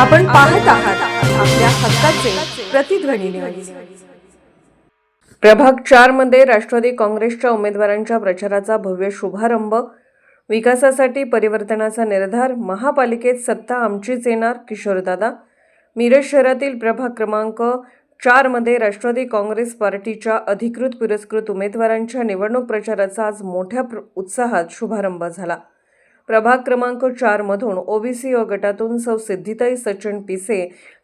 आपण पाहत आहात आपल्या हक्काचे प्रतिध्वनी प्रभाग चारमध्ये राष्ट्रवादी काँग्रेसच्या उमेदवारांच्या प्रचाराचा भव्य शुभारंभ. विकासासाठी परिवर्तनाचा निर्धार महापालिकेत सत्ता आमचीच येणार किशोरदादा मिरज शहरातील प्रभाग क्रमांक चारमध्ये राष्ट्रवादी काँग्रेस पार्टीच्या अधिकृत पुरस्कृत उमेदवारांच्या निवडणूक प्रचाराचा आज मोठ्या प्र- उत्साहात शुभारंभ झाला. प्रभाग क्रमांक चारमधून ओ बी ओबीसी अ गटातून सौ सिद्धिताई सचिन पिसे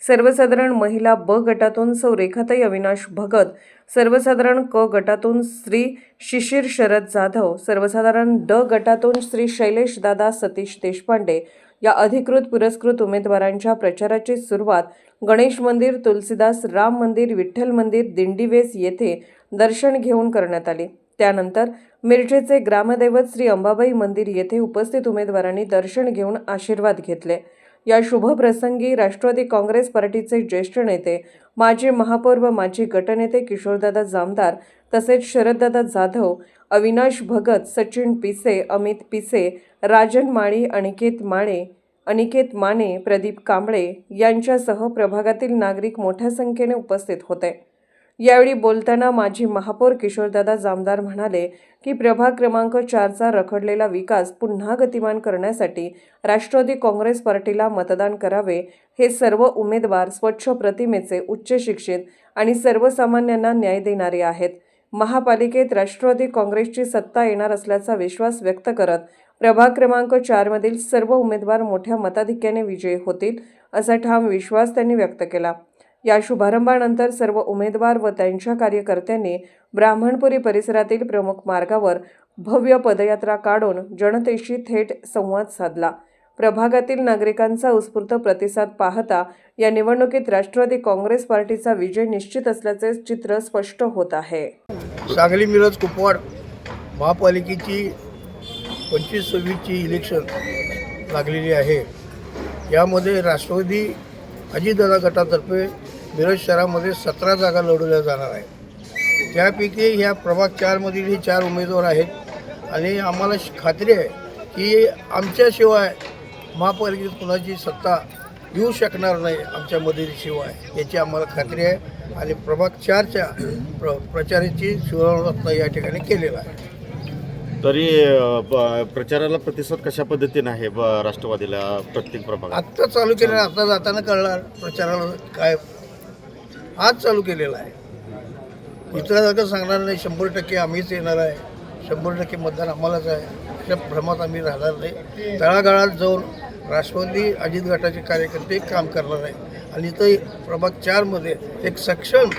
सर्वसाधारण महिला ब गटातून सौ रेखाताई अविनाश भगत सर्वसाधारण क गटातून श्री शिशिर शरद जाधव सर्वसाधारण ड गटातून श्री शैलेश दादा सतीश देशपांडे या अधिकृत पुरस्कृत उमेदवारांच्या प्रचाराची सुरुवात गणेश मंदिर तुलसीदास राम मंदिर विठ्ठल मंदिर दिंडीवेस येथे दर्शन घेऊन करण्यात आले. त्यानंतर मिरजेचे ग्रामदैवत श्री अंबाबाई मंदिर येथे उपस्थित उमेदवारांनी दर्शन घेऊन आशीर्वाद घेतले. या शुभप्रसंगी राष्ट्रवादी काँग्रेस पार्टीचे ज्येष्ठ नेते माजी महापौर व माजी गटनेते किशोरदादा जामदार तसेच शरददादा जाधव अविनाश भगत सचिन पिसे अमित पिसे राजन माळी अनिकेत माळे अनिकेत माने प्रदीप कांबळे यांच्यासह प्रभागातील नागरिक मोठ्या संख्येने उपस्थित होते. यावेळी बोलताना माजी महापौर किशोरदादा जामदार म्हणाले की प्रभाग क्रमांक चारचा रखडलेला विकास पुन्हा गतिमान करण्यासाठी राष्ट्रवादी काँग्रेस पार्टीला मतदान करावे हे सर्व उमेदवार स्वच्छ प्रतिमेचे उच्च शिक्षित आणि सर्वसामान्यांना न्याय देणारे आहेत. महापालिकेत राष्ट्रवादी काँग्रेसची सत्ता येणार असल्याचा विश्वास व्यक्त करत प्रभाग क्रमांक चारमधील सर्व उमेदवार मोठ्या मताधिक्याने विजयी होतील असा ठाम विश्वास त्यांनी व्यक्त केला. या शुभारंभानंतर सर्व उमेदवार व त्यांच्या कार्यकर्त्यांनी ब्राह्मणपुरी परिसरातील प्रमुख मार्गावर भव्य पदयात्रा काढून जनतेशी थेट संवाद साधला. प्रभागातील नागरिकांचा उत्स्फूर्त प्रतिसाद पाहता या निवडणुकीत राष्ट्रवादी काँग्रेस पार्टीचा विजय निश्चित असल्याचे चित्र स्पष्ट होत आहे. सांगली मिरज कुपवाड महापालिकेची पंचवीस सव्वीसची इलेक्शन लागलेली आहे. यामध्ये राष्ट्रवादी अजितदादा गटातर्फे मिरज शहरामध्ये सतरा जागा लढवल्या जाणार आहे त्यापैकी ह्या प्रभाग चारमधील हे चार उमेदवार आहेत. आणि आम्हाला खात्री आहे की आमच्याशिवाय महापालिकेत कुणाची सत्ता येऊ शकणार नाही आमच्या मदतीशिवाय याची आम्हाला खात्री आहे. आणि प्रभाग चारच्या प्र प्रचाराची सुरुवात या ठिकाणी केलेला आहे. तरी प्रचाराला प्रतिसाद कशा पद्धतीने आहे ब- राष्ट्रवादीला प्रत्येक प्रभागात? आत्ता चालू केलं आता जाताना कळणार प्रचाराला काय आज चालू केलेला आहे. इतरांसारखं सांगणार नाही शंभर टक्के आम्हीच येणार आहे. शंभर टक्के मतदान आम्हालाच आहे. अशा भ्रमात आम्ही राहणार नाही. तळागाळात जाऊन राष्ट्रवादी अजित गटाचे कार्यकर्ते काम करणार आहे. आणि इथं प्रभाग चारमध्ये एक सक्षम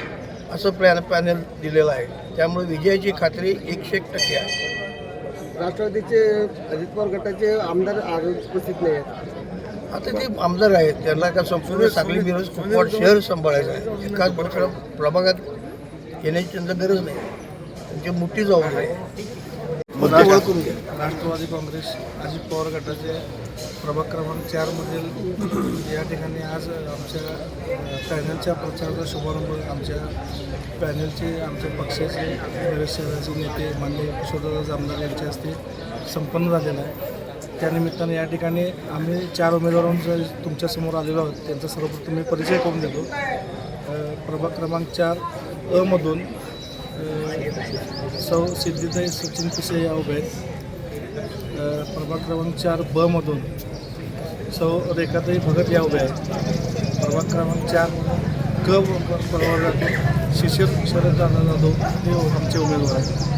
असं प्लॅन पॅनल दिलेलं आहे. त्यामुळे विजयाची खात्री एकशे एक टक्के आहे. राष्ट्रवादीचे अजित पवार गटाचे आमदार आज उपस्थित नाही आहेत आता ते आमदार आहेत त्यांना का संपूर्ण सांगली मिरज कुपवाड शहर सांभाळायचं आहे. एकाच दुसऱ्या प्रभागात येण्याची त्यांना गरज नाही. त्यांची मोठी जबाबदारी आहे मुद्दे ओळखून घ्या राष्ट्रवादी काँग्रेस अजित पवार गटाचे प्रभाग क्रमांक चारमधील या ठिकाणी आज आमच्या पॅनलच्या प्रचाराचा शुभारंभ आमच्या पॅनलचे आमच्या पक्षाचे मिरज शहराचे नेते माननीय किशोरदादा जामदार यांच्या हस्ते संपन्न झालेला आहे. त्यानिमित्तानं या ठिकाणी आम्ही चार उमेदवारांचं तुमच्यासमोर आलेलो आहोत त्यांचा सर्वप्रथम मी परिचय करून देतो. प्रभाग क्रमांक चार अमधून सौ सिद्धिताई सचिन पिसे या उभे आहेत. प्रभाग क्रमांक चार ब मधून सौ रेखाताई भगत या उभ्या आहेत. प्रभाग क्रमांक चार क प्रभागातून शिशिर शरद दादा जाधव हे आमचे उमेदवार आहेत.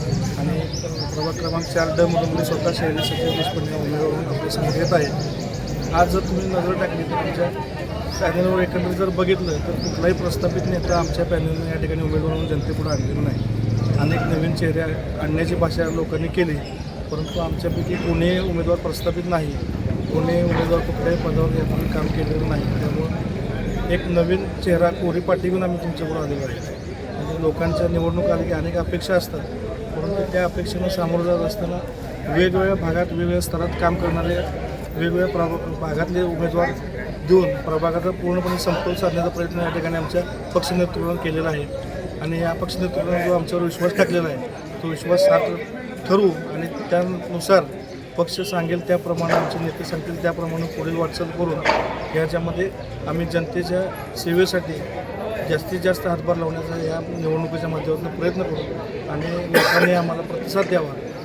प्रभाग क्रमांक चार ड मधून मी स्वतः शैली सचिव देशपांडे उमेदवार म्हणून आपल्यासमोर येत आहे. आज जर तुम्ही नजर टाकली तर आमच्या पॅनलवर एकंदरीत जर बघितलं तर कुठलाही प्रस्थापित नेता आमच्या पॅनलने या ठिकाणी उमेदवार म्हणून जनतेपुढे आणलेला नाही. अनेक नवीन चेहरे आणण्याची भाषा लोकांनी केली परंतु आमच्यापैकी कोणी उमेदवार प्रस्थापित नाही कोणी उमेदवार कुठल्याही पदावर यापूर्वी काम केलेलं नाही. त्यामुळं एक नवीन चेहरा कोरी पाठी घेऊन आम्ही तुमच्यापुढे आलेलो आहे. म्हणजे लोकांच्या निवडणूक आली की अनेक अपेक्षा असतात. तर त्या अपेक्षेनं सामोरं जात असताना वेगवेगळ्या भागात वेगवेगळ्या स्तरात काम करणारे वेगवेगळ्या प्रभा भागातले उमेदवार देऊन प्रभागाचा पूर्णपणे समतोल साधण्याचा प्रयत्न या ठिकाणी आमच्या पक्ष नेतृत्वानं केलेला आहे. आणि या पक्ष नेतृत्वानं जो आमच्यावर विश्वास टाकलेला आहे तो विश्वास सार्थ ठरवू आणि त्यानुसार पक्ष सांगेल त्याप्रमाणे आमचे नेते सांगतील त्याप्रमाणे पुढील वाटचाल करून याच्यामध्ये आम्ही जनतेच्या सेवेसाठी जास्तीत जास्त हातभार लावण्याचा या निवडणुकीच्या माध्यमातून प्रयत्न करू आणि लोकांनी आम्हाला प्रतिसाद द्यावा.